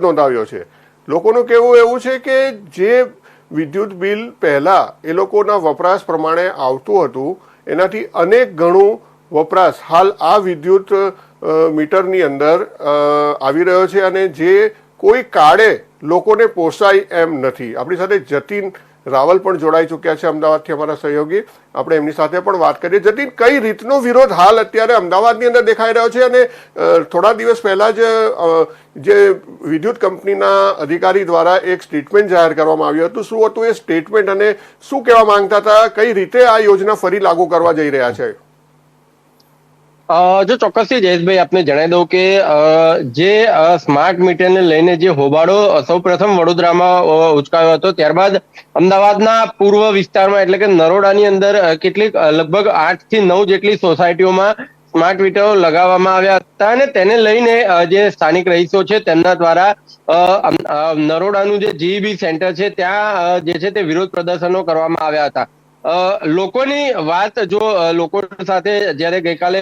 નોંધાવ્યો છે. લોકોનું કહેવું એવું છે કે જે વિદ્યુત બિલ પહેલા એ લોકોના વપરાશ પ્રમાણે આવતું હતું, એનાથી અનેક ગણું વપરાશ હાલ આ વિદ્યુત મીટરની અંદર આવી રહ્યો છે અને જે કોઈ કાળે લોકોને પોસાય એમ નથી. આપણી સાથે જતીન રાવલ પણ જોડાઈ ચૂક્યા છે અમદાવાદથી અમારા સહયોગી. આપણે એમની સાથે પણ વાત કરીએ. જતીન, કઈ રીતનો વિરોધ હાલ અત્યારે અમદાવાદની અંદર દેખાઈ રહ્યો છે? અને થોડા દિવસ પહેલા જ જે વિદ્યુત કંપનીના અધિકારી દ્વારા એક સ્ટેટમેન્ટ જાહેર કરવામાં આવ્યું હતું. શું હતું એ સ્ટેટમેન્ટ અને શું કહેવા માંગતા હતા? કઈ રીતે આ યોજના ફરી લાગુ કરવા જઈ રહ્યા છે? જો ચોક્કસથી જયેશભાઈ આપને જણાવી દઉં કે જે સ્માર્ટ મીટરને લઈને જે હોબાળો સૌપ્રથમ વડોદરામાં ઉચકાયો હતો, ત્યારબાદ અમદાવાદના પૂર્વ વિસ્તારમાં, એટલે કે નરોડાની અંદર કેટલીક લગભગ આઠથી નવ જેટલી સોસાયટીઓમાં સ્માર્ટ મીટરો લગાવવામાં આવ્યા હતા અને તેને લઈને જે સ્થાનિક રહીશો છે, તેમના દ્વારા નરોડાનું જે જીઈબી સેન્ટર છે, ત્યાં જે છે તે વિરોધ પ્રદર્શનો કરવામાં આવ્યા હતા. લોકોની વાત જો લોકો સાથે જ્યારે ગઈકાલે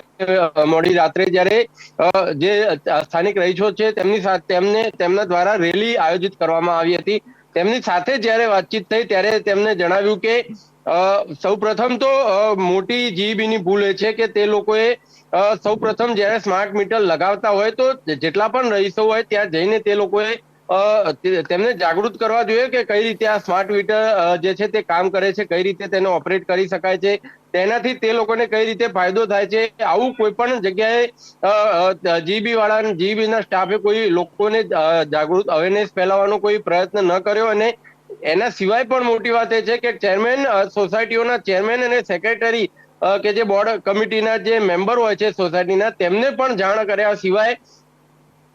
મોડી રાત્રે જ્યારે જે સ્થાનિક રહીશો છે તેમની સાથે તેમને, તેમના દ્વારા રેલી આયોજિત કરવામાં આવી હતી. તેમની સાથે જ્યારે વાતચીત થઈ ત્યારે તેમને જણાવ્યું કે સૌ પ્રથમ તો મોટી જીબીની ભૂલ એ છે કે તે લોકોએ સૌ પ્રથમ જ્યારે સ્માર્ટ મીટર લગાવતા હોય તો જેટલા પણ રહીશો હોય ત્યાં જઈને તે લોકોએ તેમને જાગૃત કરવા જોઈએ કે કઈ રીતે આ સ્માર્ટ મીટર જે છે તે કામ કરે છે, કઈ રીતે તેને ઓપરેટ કરી શકાય છે, તેનાથી તે લોકોને કઈ રીતે ફાયદો થાય છે, આવું કોઈ પણ જગ્યાએ જીબી વાળા જીબી ના સ્ટાફે કોઈ લોકોને જાગૃત અવેરનેસ ફેલાવવાનો કોઈ પ્રયત્ન ન કર્યો અને એના સિવાય પણ મોટી વાત એ છે કે ચેરમેન સોસાયટીઓના ચેરમેન અને સેક્રેટરી કે જે બોર્ડ કમિટીના જે મેમ્બર હોય છે સોસાયટીના તેમને પણ જાણ કર્યા સિવાય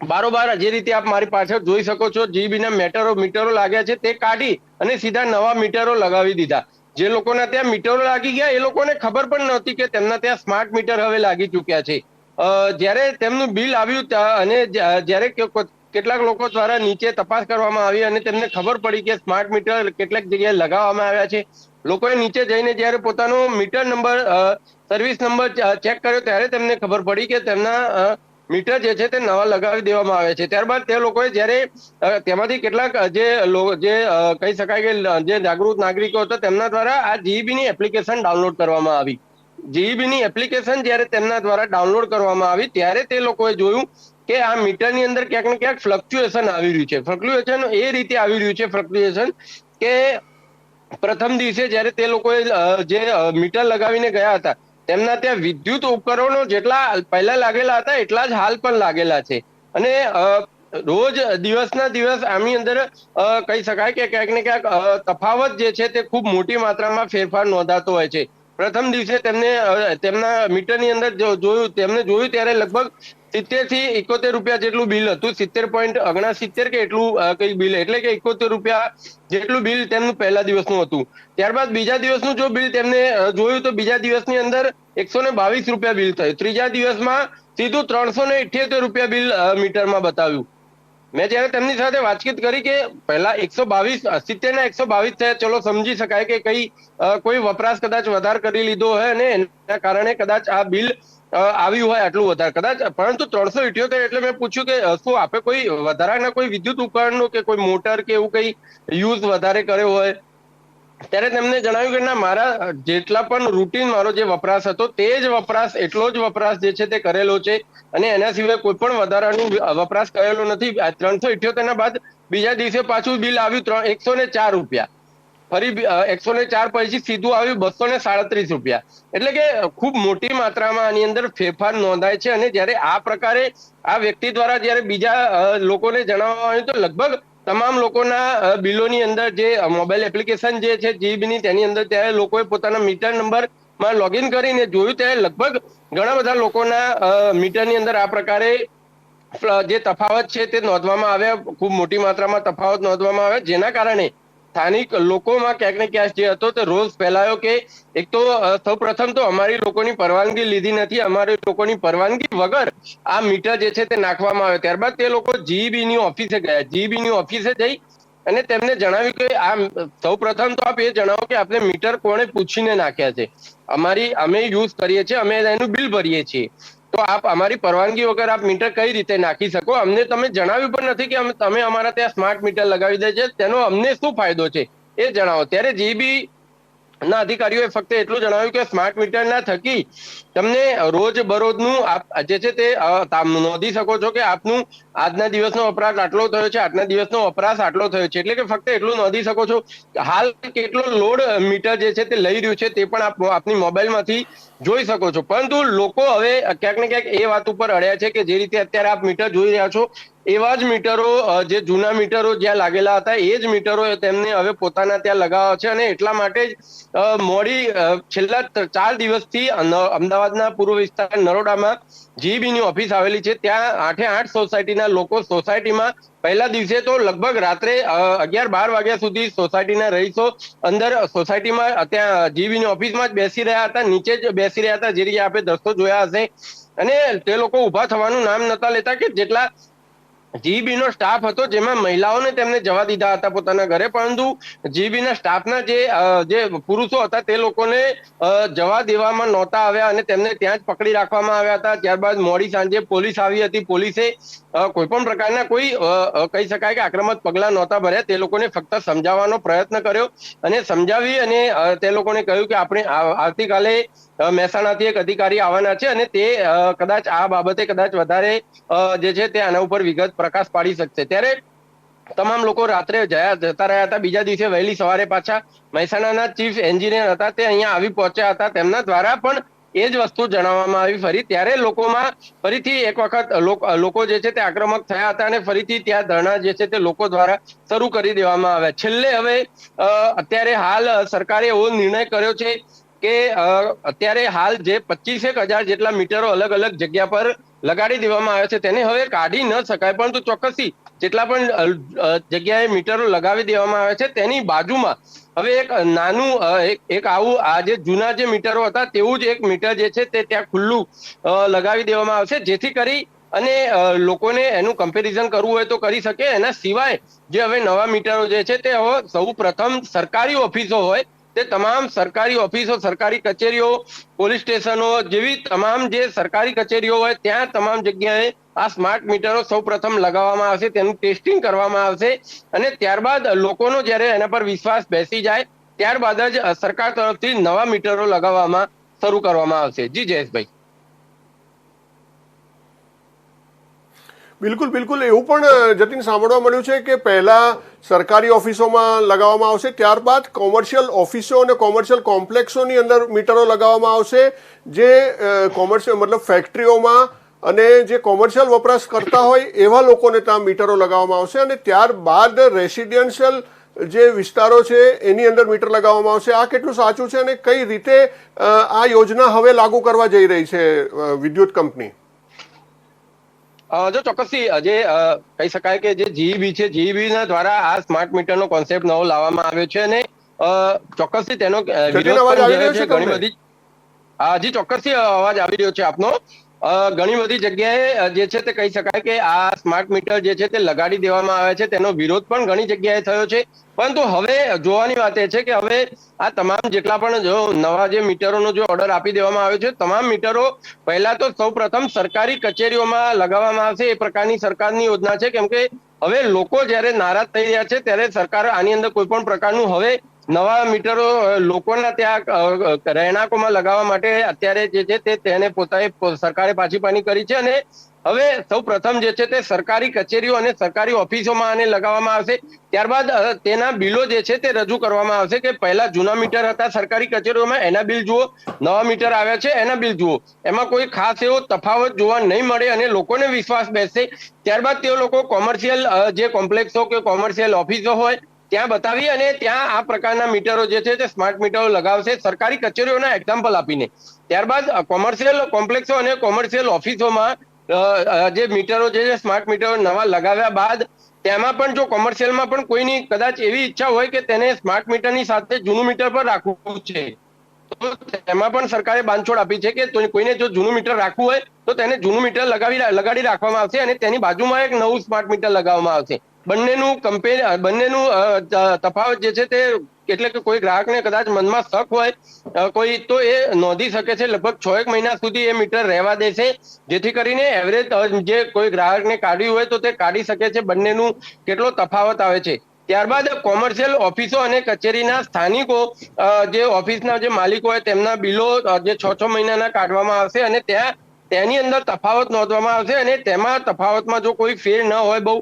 બારોબાર જે રીતે આપ મારી પાછળ જોઈ શકો છો જીબી ના મેટરો, મીટરો લાગ્યા છે, તે કાઢી અને સીધા નવા મીટરો લગાવી દીધા. જે લોકોના ત્યાં મીટરો લાગી ગયા, એ લોકોને ખબર પણ નહોતી કે તેમના ત્યાં સ્માર્ટ મીટર હવે લાગી ચૂક્યા છે. જ્યારે તેમનું બિલ આવ્યું અને જ્યારે કેટલાક લોકો દ્વારા નીચે તપાસ કરવામાં આવી અને તેમને ખબર પડી કે સ્માર્ટ મીટર કેટલાક જગ્યાએ લગાવવામાં આવ્યા છે. લોકોએ નીચે જઈને જ્યારે પોતાનો meter number service number check કર્યો, ત્યારે તેમને ખબર પડી કે તેમના મીટર જે છે તે નવા લગાવી દેવામાં આવે છે. ત્યારબાદ તે લોકોએ જ્યારે તેમાંથી કેટલાક જે જે કહી શકાય કે જે જાગૃત નાગરિકો હતા, તેમના દ્વારા આ જીઈબી ની એપ્લિકેશન ડાઉનલોડ કરવામાં આવી. જીઈબી ની એપ્લિકેશન જ્યારે તેમના દ્વારા ડાઉનલોડ કરવામાં આવી, ત્યારે તે લોકોએ જોયું કે આ મીટરની અંદર ક્યાંક ને ક્યાંક ફ્લક્ચ્યુએશન આવી રહ્યું છે. ફ્લક્ચ્યુએશન એ રીતે આવી રહ્યું છે, ફ્લક્ચ્યુએશન કે પ્રથમ દિવસે જ્યારે તે લોકોએ જે મીટર લગાવીને ગયા હતા તેમના ત્યાં વિદ્યુત ઉપકરણો જેટલા પહેલા લાગેલા હતા, એટલા જ હાલ પણ લાગેલા છે. અને રોજ દિવસના દિવસ આની અંદર કહી શકાય કે ક્યાંક ને ક્યાંક તફાવત જે છે તે ખૂબ મોટી માત્રામાં ફેરફાર નોંધાતો હોય છે. પ્રથમ દિવસે તેમને તેમના મીટરની અંદર જોયું, તેમને જોયું ત્યારે લગભગ સિત્તેરથી એકોતેર રૂપિયા જેટલું બિલ હતું. સિત્તેર પોઈન્ટ સિત્તેર કે એટલું કઈ બિલ, એટલે કે એકોતેર રૂપિયા જેટલું બિલ તેમનું પહેલા દિવસનું હતું. ત્યારબાદ બીજા દિવસનું જો બિલ તેમને જોયું તો બીજા દિવસની અંદર એકસો ને બાવીસ રૂપિયા બિલ થયું. ત્રીજા દિવસમાં સીધું ત્રણસો ને રૂપિયા બિલ મીટરમાં બતાવ્યું. મેં જયારે તેમની સાથે વાતચીત કરી કે પહેલા એકસો બાવીસ, સિત્તેર ના એકસો બાવીસ થયા, ચલો સમજી શકાય કે કઈ કોઈ વપરાશ કદાચ વધારે કરી લીધો હોય અને એના કારણે કદાચ આ બિલ આવ્યું હોય આટલું વધારે. કદાચ, પરંતુ ત્રણસો ઇઠ્યોતેર એટલે મેં પૂછ્યું કે શું આપે કોઈ વધારાના કોઈ વિદ્યુત ઉપકરણનો કે કોઈ મોટર કે એવું કઈ યુઝ વધારે કર્યો હોય? ત્યારે તેમને જણાવ્યું કે ના, મારા જેટલા પણ રૂટીન મારો જે વપરાશ હતો, તે જ વપરાશ, એટલો જ વપરાશ જે છે તે કરેલો છે. અને એના સિવાય કોઈ પણ વધારાનું વપરાશ કરેલો નથી. ત્રણસો ઇઠ્યોતેરના બાદ બીજા દિવસે પાછું બિલ આવ્યું ત્રણ એકસો ને ચાર રૂપિયા. ફરી એકસો ને ચાર પછી સીધું આવ્યું બસો ને સાડત્રીસ રૂપિયા. એટલે કે ખૂબ મોટી માત્રામાં આની અંદર ફેરફાર નોંધાય છે. અને જ્યારે આ પ્રકારે આ વ્યક્તિ દ્વારા જ્યારે બીજા લોકોને જણાવવામાં આવ્યું તો લગભગ તમામ લોકોના બિલોની અંદર જે મોબાઈલ એપ્લિકેશન જે છે, જીબીની, તેની અંદર ત્યારે લોકોએ પોતાના મીટર નંબરમાં લોગિન કરીને જોયું. ત્યારે લગભગ ઘણા બધા લોકોના મીટરની અંદર આ પ્રકારે જે તફાવત છે તે નોંધવામાં આવ્યા. ખૂબ મોટી માત્રામાં તફાવત નોંધવામાં આવ્યા. જેના કારણે સ્થાનિક લોકોમાં ક્યાંક ને ક્યાંક જે હતો તે રોષ ફેલાયો કે એક તો સૌ પ્રથમ તો અમારી લોકોની પરવાનગી લીધી નથી, અમારી લોકોની પરવાનગી વગર આ મીટર જે છે તે નાખવામાં આવે ત્યારબાદ તે લોકો જીઈબી ની ઓફિસે ગયા. જીઈબી ની ઓફિસે જઈ અને તેમને જણાવ્યું કે આ સૌ પ્રથમ તો આપ એ જણાવો કે આપણે મીટર કોણે પૂછીને નાખ્યા છે. અમારી, અમે યુઝ કરીએ છીએ, અમે એનું બિલ ભરીએ છીએ. તો આપ અમારી પરવાનગી વગર આપ મીટર કઈ રીતે નાખી શકો? અમને તમે જણાવ્યું પણ નથી કે તમે અમારા ત્યાં સ્માર્ટ મીટર લગાવી દે છે. તેનો અમને શું ફાયદો છે? એ જણાવો. ત્યારે જીબી ના અધિકારીઓએ ફક્ત એટલું જણાવ્યું કે સ્માર્ટ મીટરના થકી તમને રોજ બરોજનું આપ જે છે તે નોંધી શકો છો કે આપનું આજના દિવસનો વપરાશ આટલો થયો છે આજના દિવસનો વપરાશ આટલો થયો છે. એટલે કે ફક્ત એટલું નોંધી શકો છો. હાલ કેટલો લોડ મીટર જે છે તે લઈ રહ્યું છે તે પણ આપ, આપની મોબાઈલમાંથી જોઈ શકો છો. પરંતુ લોકો હવે ક્યાંક ને ક્યાંક એ વાત ઉપર અડ્યા છે કે જે રીતે અત્યારે આપ મીટર જોઈ રહ્યા છો એવા જ મીટરો જે જૂના મીટરો જ્યાં લાગેલા હતા, એ જ મીટરો તેમને હવે પોતાના ત્યાં લગાવ્યા છે અને એટલા માટે જ મોડી છેલ્લા ચાર દિવસથી અમદાવાદના પૂર્વ વિસ્તાર નરોડામાં જીબી ની ઓફિસ આવેલી છે. ત્યાં આઠે આઠ સોસાયટીના લોકો સોસાયટીમાં પહેલા દિવસે તો લગભગ રાત્રે અગિયાર બાર વાગ્યા સુધી સોસાયટીના રહીશો અંદર સોસાયટીમાં ત્યાં જીબી ની ઓફિસમાં જ બેસી રહ્યા હતા. નીચે જ બેસી રહ્યા હતા. જે રીતે આપણે દ્રશ્યો જોયા હશે. અને તે લોકો ઊભા થવાનું નામ નતા લેતા કે જેટલા જીબી નો સ્ટાફ હતો જેમાં મહિલાઓને તેમને જવા દીધા હતા પોતાના ઘરે, પરંતુ જીબી ના સ્ટાફના જે જે પુરુષો હતા તે લોકોને જવા દેવામાં નહોતા આવ્યા અને તેમને ત્યાં જ પકડી રાખવામાં આવ્યા હતા. ત્યારબાદ મોડી સાંજે પોલીસ આવી હતી. પોલીસે કોઈ પણ પ્રકારના કોઈ કહી શકાય કે આક્રમક પગલા નહોતા ભર્યા. તે લોકોને ફક્ત સમજાવવાનો પ્રયત્ન કર્યો અને સમજાવી અને તે લોકોને કહ્યું કે આપણે આવતીકાલે મહેસાણાથી એક અધિકારી આવવાના છે અને તે કદાચ આ બાબતે કદાચ વધારે જે છે તે આના ઉપર વિગત પ્રકાશ પાડી શકશે. ત્યારે તમામ લોકો રાત્રે જયા, જતા રહ્યા હતા. બીજા દિવસે વહેલી સવારે પાછા મહેસાણાના ચીફ એન્જિનિયર હતા. તે અહીંયા આવી પહોંચ્યા હતા. તેમના દ્વારા પણ એ જ વસ્તુ જણાવવામાં આવી. ફરી ત્યારે લોકોમાં ફરીથી એક વખત લોકો જે છે તે આક્રમક થયા હતા અને ફરીથી ત્યાં ધરણા જે છે તે લોકો દ્વારા શરૂ કરી દેવામાં આવ્યા. છેલ્લે હવે અત્યારે હાલ સરકારે એવો નિર્ણય કર્યો છે કે અત્યારે હાલ જે પચીસેક હજાર જેટલા મીટરો અલગ અલગ જગ્યા પર લગાડી દેવામાં આવ્યા છે, તેને હવે કાઢી ન શકાય, પરંતુ ચોક્કસથી જેટલા પણ જગ્યાએ મીટરો લગાવી દેવામાં આવે છે, તેની બાજુમાં હવે એક નાનું એક આવું, આ જે જૂના જે મીટરો હતા, તેવું જ એક મીટર જે છે તે ત્યાં ખુલ્લું લગાવી દેવામાં આવશે, જેથી કરી અને લોકોને એનું કમ્પેરિઝન કરવું હોય તો કરી શકે, એના સિવાય જે હવે નવા મીટરો જે છે તે હવે સૌ પ્રથમ સરકારી ઓફિસો હોય તે તમામ સરકારી ઓફિસો, સરકારી કચેરીઓ, પોલીસ સ્ટેશનો જેવી તમામ જે સરકારી કચેરીઓ હોય ત્યાં તમામ જગ્યાએ આ સ્માર્ટ મીટરો સૌ પ્રથમ લગાવવામાં આવશે, તેનું ટેસ્ટિંગ કરવામાં આવશે અને ત્યારબાદ લોકોનો જ્યારે એના પર વિશ્વાસ બેસી જાય, ત્યારબાદ જ સરકાર તરફથી નવા મીટરો લગાવવામાં શરૂ કરવામાં આવશે. જી જયેશભાઈ. બિલકુલ બિલકુલ. એવું પણ જતીન સાંભળવા મળ્યું છે કે પહેલા સરકારી ઓફિસોમાં લગાવવામાં આવશે, ત્યારબાદ કોમર્શિયલ ઓફિસો અને કોમર્શિયલ કોમ્પ્લેક્સોની અંદર મીટરો લગાવવામાં આવશે, જે કોમર્શિયલ મતલબ ફેક્ટરીઓમાં અને જે કોમર્શિયલ વપરાશ કરતા હોય, એવા લોકોને ત્યાં મીટરો લગાવવામાં આવશે અને ત્યારબાદ રેસિડેન્શિયલ જે વિસ્તારો છે, એની અંદર મીટર લગાવવામાં આવશે. આ કેટલું સાચું છે અને કઈ રીતે આ યોજના હવે લાગુ કરવા જઈ રહી છે વિદ્યુત કંપની? જો ચોક્કસથી જે કહી શકાય કે જે જીઈબી છે જીઈબી ના દ્વારા આ સ્માર્ટ મીટરનો કોન્સેપ્ટ નવો લાવવામાં આવ્યો છે અને ચોક્કસથી તેનો વિરોધ પણ ઘણી બધી હા જી ચોક્કસથી અવાજ આવી રહ્યો છે આપનો. ઘણી બધી જગ્યાએ જે છે તે કહી શકાય કે આ સ્માર્ટ મીટર જે છે તે લગાડી દેવામાં આવે છે. તેનો વિરોધ પણ ઘણી જગ્યાએ થયો છે. પરંતુ હવે જોવાની વાત એ છે કે હવે આ તમામ જેટલા પણ જો નવા જે મીટરોનો જો ઓર્ડર આપી દેવામાં આવ્યો છે, તમામ મીટરો પહેલા તો સૌ પ્રથમ સરકારી કચેરીઓમાં લગાવવામાં આવશે એ પ્રકારની સરકારની યોજના છે. કેમ કે હવે લોકો જ્યારે નારાજ થઈ રહ્યા છે, ત્યારે સરકાર આની અંદર કોઈ પણ પ્રકારનું હવે નવા મીટરો લોકોના ત્યાં રહેણાંકોમાં લગાવવા માટે અત્યારે જે છે તે તેને પોતાએ સરકારે પાછી પાની કરી છે અને હવે સૌ પ્રથમ જે છે તે સરકારી કચેરીઓ અને સરકારી ઓફિસોમાં આને લગાવવામાં આવશે. ત્યારબાદ તેના બિલો જે છે તે રજૂ કરવામાં આવશે કે પહેલા જૂના મીટર હતા સરકારી કચેરીઓમાં, એના બિલ જુઓ. નવા મીટર આવ્યા છે, એના બિલ જુઓ. એમાં કોઈ ખાસ એવો તફાવત જોવા નહીં મળે અને લોકોને વિશ્વાસ બેસશે. ત્યારબાદ તે લોકો કોમર્શિયલ જે કોમ્પ્લેક્સો કે કોમર્શિયલ ઓફિસો હોય ત્યાં બતાવી અને ત્યાં આ પ્રકારના મીટરો જે છે તે સ્માર્ટ મીટરો લગાવશે સરકારી કચેરીઓના એક્ઝામ્પલ આપીને. ત્યારબાદ કોમર્શિયલ કોમ્પ્લેક્સો અને કોમર્શિયલ ઓફિસોમાં જે મીટરો જે છે સ્માર્ટ મીટરો નવા લગાવ્યા બાદ, તેમાં પણ જો કોમર્શિયલમાં પણ કોઈની કદાચ એવી ઈચ્છા હોય કે તેને સ્માર્ટ મીટરની સાથે જૂનું મીટર પર રાખવું છે, તો તેમાં પણ સરકારે બાંધછોડ આપી છે કે કોઈને જો જૂનું મીટર રાખવું હોય, તો તેને જૂનું મીટર લગાવી લગાડી રાખવામાં આવશે અને તેની બાજુમાં એક નવું સ્માર્ટ મીટર લગાવવામાં આવશે. બંનેનું કમ્પેર બંનેનું તફાવત જે છે તે એટલે કે કોઈ ગ્રાહકને કદાચ મનમાં શક હોય કોઈ તો એ નોંધી શકે છે, લગભગ છ એક મહિના સુધી એ મીટર રહેવા દે છે, જેથી કરીને એવરેજ જે કોઈ ગ્રાહકને કાઢ્યું હોય તો તે કાઢી શકે છે, બંનેનું કેટલો તફાવત આવે છે. ત્યારબાદ કોમર્શિયલ ઓફિસો અને કચેરીના સ્થાનિકો જે ઓફિસના જે માલિકો હોય તેમના બિલો જે છ છ મહિનાના કાઢવામાં આવશે અને ત્યાં, તેની અંદર તફાવત નોંધવામાં આવશે અને તેમાં તફાવતમાં જો કોઈ ફેર ન હોય બહુ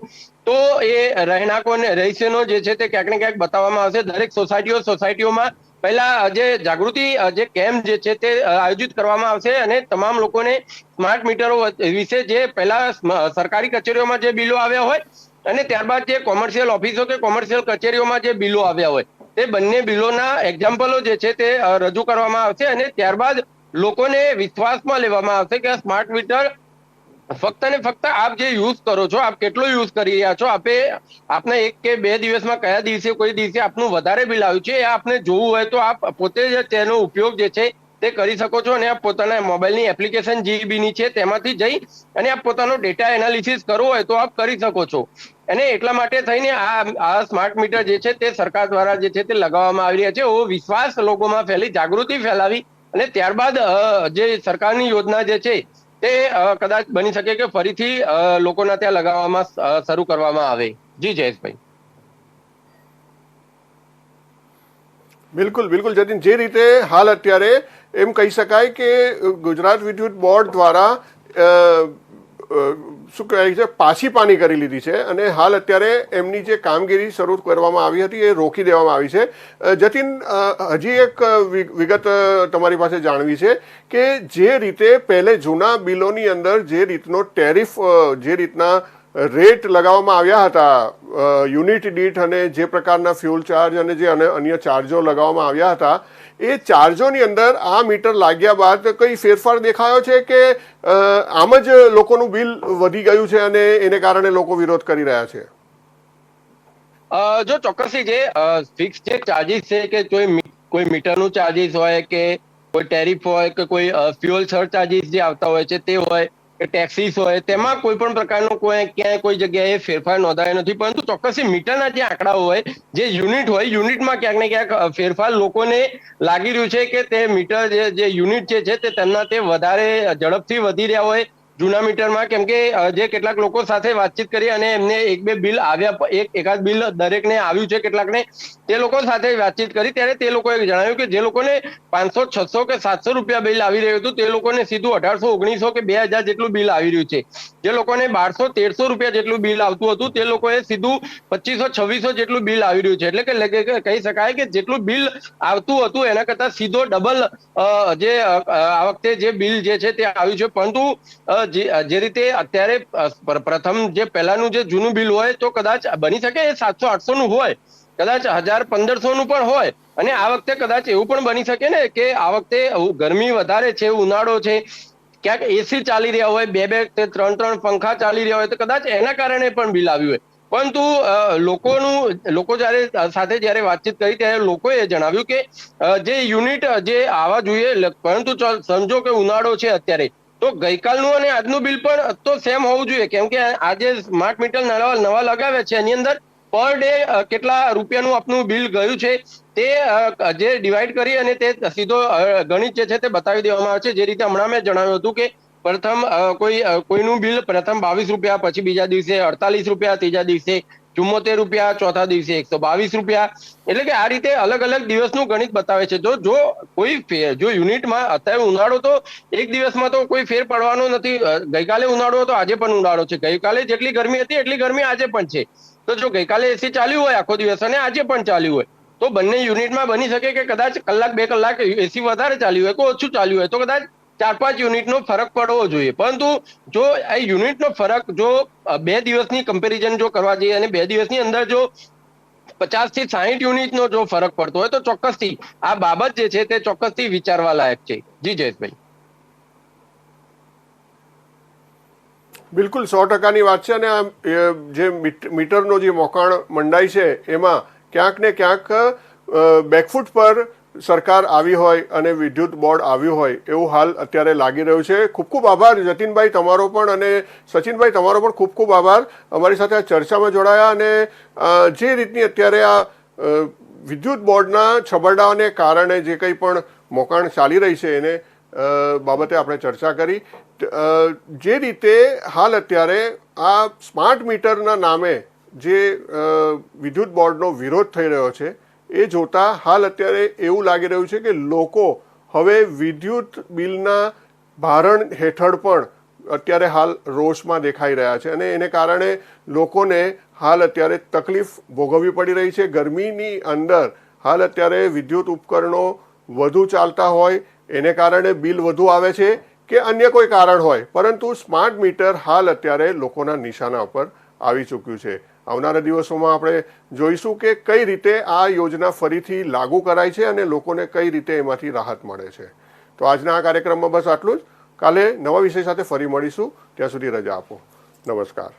તો એ રહેણાંકોને રહીશનો જે છે તે ક્યાંક ને ક્યાંક બતાવવામાં આવશે. દરેક સોસાયટીઓ સોસાયટીઓમાં પહેલા જે જાગૃતિ, જે કેમ્પ જે છે તે આયોજિત કરવામાં આવશે અને તમામ લોકોને સ્માર્ટ મીટરો વિશે જે પહેલા સરકારી કચેરીઓમાં જે બિલો આવ્યા હોય અને ત્યારબાદ જે કોમર્શિયલ ઓફિસો કે કોમર્શિયલ કચેરીઓમાં જે બિલો આવ્યા હોય, તે બંને બિલોના એક્ઝામ્પલો જે છે તે રજૂ કરવામાં આવશે અને ત્યારબાદ લોકોને વિશ્વાસમાં લેવામાં આવશે કે સ્માર્ટ મીટર ફક્ત ને ફક્ત આપ જે યુઝ કરો છો, આપ કેટલો યુઝ કરી રહ્યા છો, આપે, આપને એક કે બે દિવસમાં કયા દિવસે, કોઈ દિવસે આપનું વધારે બિલ આવ્યું છે, એ આપને જોવું હોય તો આપ પોતે જ તેનો ઉપયોગ જે છે તે કરી શકો છો અને આપ પોતાના મોબાઈલની એપ્લિકેશન જીબીની છે તેમાંથી જઈ અને આપ પોતાનો ડેટા એનાલિસિસ કરવો હોય તો આપ કરી શકો છો. અને એટલા માટે થઈને આ આ સ્માર્ટ મીટર જે છે તે સરકાર દ્વારા જે છે તે લગાવવામાં આવી રહ્યા છે. એવો વિશ્વાસ લોકોમાં ફેલી, જાગૃતિ ફેલાવી અને ત્યારબાદ જે સરકારની યોજના જે છે તે કદાચ બની શકે કે ફરીથી લોકોના ત્યાં લગાવવામાં શરૂ કરવામાં આવે. જી, જયેશભાઈ. બિલકુલ બિલકુલ, જતીન. જે રીતે હાલ અત્યારે એમ કહી શકાય કે ગુજરાત વિદ્યુત બોર્ડ દ્વારા શું કહેવાય છે, પાછી પાની કરી લીધી છે અને હાલ અત્યારે એમની જે કામગીરી શરૂ કરવામાં આવી હતી એ રોકી દેવામાં આવી છે. જતીન હજી એક વિગત તમારી પાસે જાણવી છે કે જે રીતે પહેલે જૂના બિલોની અંદર જે રીતનો ટેરિફ જે રીતના રેટ લગાવવામાં આવ્યા હતા યુનિટ દીઠ અને જે પ્રકારના ફ્યુલ ચાર્જ અને જે અન્ય ચાર્જો લગાવવામાં આવ્યા હતા એ ચાર્જોની અંદર આ મીટર લાગ્યા બાદ કઈ ફેરફાર દેખાયો છે કે આમ જ લોકોનું બિલ વધી ગયું છે અને એને કારણે લોકો વિરોધ કરી રહ્યા છે? જો ચોક્કસથી જે ફિક્સ જે ચાર્જિસ છે કે કોઈ કોઈ મીટરનું ચાર્જિસ હોય કે કોઈ ટેરિફ હોય કે કોઈ ફ્યુઅલ સર ચાર્જિસ જે આવતા હોય છે તે હોય ટેક્સીસ હોય, તેમાં કોઈ પણ પ્રકારનો કોઈ ક્યાંય કોઈ જગ્યાએ ફેરફાર નોંધાયો નથી, પરંતુ ચોક્કસ મીટરના જે આંકડાઓ હોય, જે યુનિટ હોય, યુનિટમાં ક્યાંક ને ક્યાંક ફેરફાર લોકોને લાગી રહ્યું છે કે તે મીટર જે યુનિટ જે છે તે તેમના તે વધારે ઝડપથી વધી રહ્યા હોય જૂના મીટરમાં કેમ કે જે કેટલાક લોકો સાથે વાતચીત કરી અને એમને એક બે બિલ આવ્યા એક એકાદ બિલ દરેકને આવ્યું છે કેટલાકને, તે લોકો સાથે વાતચીત કરી. ત્યારે તે લોકોએ જણાવ્યું કે જે લોકોને પાંચસો, છસો કે સાતસો રૂપિયા બિલ આવી રહ્યું હતું, તે લોકોને સીધું અઢારસો, ઓગણીસો કે બે હજાર જેટલું બિલ આવી રહ્યું છે. જે લોકોને બારસો, તેરસો રૂપિયા જેટલું બિલ આવતું હતું, તે લોકોએ સીધું પચીસો, છવ્વીસો જેટલું બિલ આવી રહ્યું છે. એટલે કે કહી શકાય કે જેટલું બિલ આવતું હતું, એના કરતા સીધો ડબલ જે આ વખતે જે બિલ જે છે તે આવ્યું છે. પરંતુ જે રીતે અત્યારે પ્રથમ જે પહેલાનું જે જૂનું બિલ હોય તો કદાચ બની શકે એ સાતસો આઠસો નું હોય. કદાચ હજાર પંદરસો નું પણ હોય. અને આ વખતે કદાચ એવું પણ બની શકે ને કે આ વખતે ગરમી વધારે છે, ઉનાળો છે. ક્યાંક એસી ચાલી રહ્યા હોય, બે બે ત્રણ ત્રણ પંખા ચાલી રહ્યા હોય તો કદાચ એના કારણે પણ બિલ આવ્યું હોય. પરંતુ લોકોનું, લોકો જ્યારે સાથે જ્યારે વાતચીત કરી ત્યારે લોકોએ જણાવ્યું કે જે યુનિટ જે આવવા જોઈએ પરંતુ સમજો કે ઉનાળો છે અત્યારે. તો ગઈકાલનું અને આજનું બિલ પણ તો સેમ હોવું જોઈએ. કેમ કે આજે સ્માર્ટ મીટર નવા નવા લગાવ્યા છે. એની અંદર પર ડે કેટલા રૂપિયાનું આપનું બિલ ગયું છે તે જે ડિવાઈડ કરી અને તે સીધો ગણિત જે છે તે બતાવી દેવામાં આવે છે. જે રીતે હમણાં મેં જણાવ્યું હતું કે પ્રથમ કોઈ કોઈનું બિલ પ્રથમ બાવીસ રૂપિયા, પછી બીજા દિવસે અડતાલીસ રૂપિયા, ત્રીજા દિવસે ચુમ્મોતેર રૂપિયા, ચોથા દિવસે એકસો બાવીસ રૂપિયા. એટલે કે આ રીતે અલગ અલગ દિવસનું ગણિત બતાવે છે. જો જો કોઈ ફેર, જો યુનિટમાં અત્યારે ઉનાળો તો એક દિવસમાં તો કોઈ ફેર પડવાનો નથી. ગઈકાલે ઉનાળો હતો, આજે પણ ઉનાળો છે. ગઈકાલે જેટલી ગરમી હતી, એટલી ગરમી આજે પણ છે. તો જો ગઈકાલે એસી ચાલ્યું હોય આખો દિવસ અને આજે પણ ચાલ્યું હોય, તો બંને યુનિટમાં બની શકે કે કદાચ કલાક, બે કલાક એસી વધારે ચાલ્યું હોય કે ઓછું ચાલ્યું હોય. તો કદાચ ચાર પાંચ યુનિટનો ફરક પડવો જોઈએ. પરંતુ જો આ યુનિટનો ફરક જો બે દિવસની કમ્પેરિઝન જો કરવા જઈએ અને બે દિવસની અંદર જો પચાસથી સાહીઠ યુનિટનો જો ફરક પડતો હોય તો ચોક્કસથી આ બાબત જે છે તે ચોક્કસથી વિચારવા લાયક છે. જી, જયેશભાઈ. બિલકુલ, સો ટકાની વાત છે અને આ જે મીટરનો જે મોકાણ મંડાય છે, એમાં ક્યાંક ને ક્યાંક બેકફૂટ પર સરકાર આવી હોય અને વિદ્યુત બોર્ડ આવ્યું હોય, એવું હાલ અત્યારે લાગી રહ્યું છે. ખૂબ ખૂબ આભાર, જતીનભાઈ તમારો પણ અને સચિનભાઈ તમારો પણ ખૂબ ખૂબ આભાર. અમારી સાથે આ ચર્ચામાં જોડાયા અને જે રીતની અત્યારે આ વિદ્યુત બોર્ડના છબરડાઓને કારણે જે કંઈ પણ મોકાણ ચાલી રહી છે એને બાબતે આપણે ચર્ચા કરી. જે રીતે હાલ અત્યારે આ સ્માર્ટ મીટરના નામે જે વિદ્યુત બોર્ડનો વિરોધ થઈ રહ્યો છે એ જોતા હાલ અત્યારે એવું લાગી રહ્યું છે કે લોકો હવે વિદ્યુત બિલના ભારણ હેઠળ પણ અત્યારે હાલ રોષમાં દેખાઈ રહ્યા છે અને એને કારણે લોકોને હાલ અત્યારે તકલીફ ભોગવવી પડી રહી છે. ગરમીની અંદર હાલ અત્યારે વિદ્યુત ઉપકરણો વધુ ચાલતા હોય, એને કારણે બિલ વધુ આવે છે કે અન્ય કોઈ કારણ હોય. પરંતુ સ્માર્ટ મીટર હાલ અત્યારે લોકોના નિશાના ઉપર આવી ચૂક્યું છે. આવનારા દિવસોમાં આપણે જોઈશું કે કઈ રીતે આ યોજના ફરીથી લાગુ કરાય છે અને લોકોને કઈ રીતે એમાંથી રાહત મળે છે. તો આજના આ કાર્યક્રમમાં બસ આટલું જ. કાલે નવા વિષય સાથે ફરી મળીશું. ત્યાં સુધી રજા આપો. નમસ્કાર.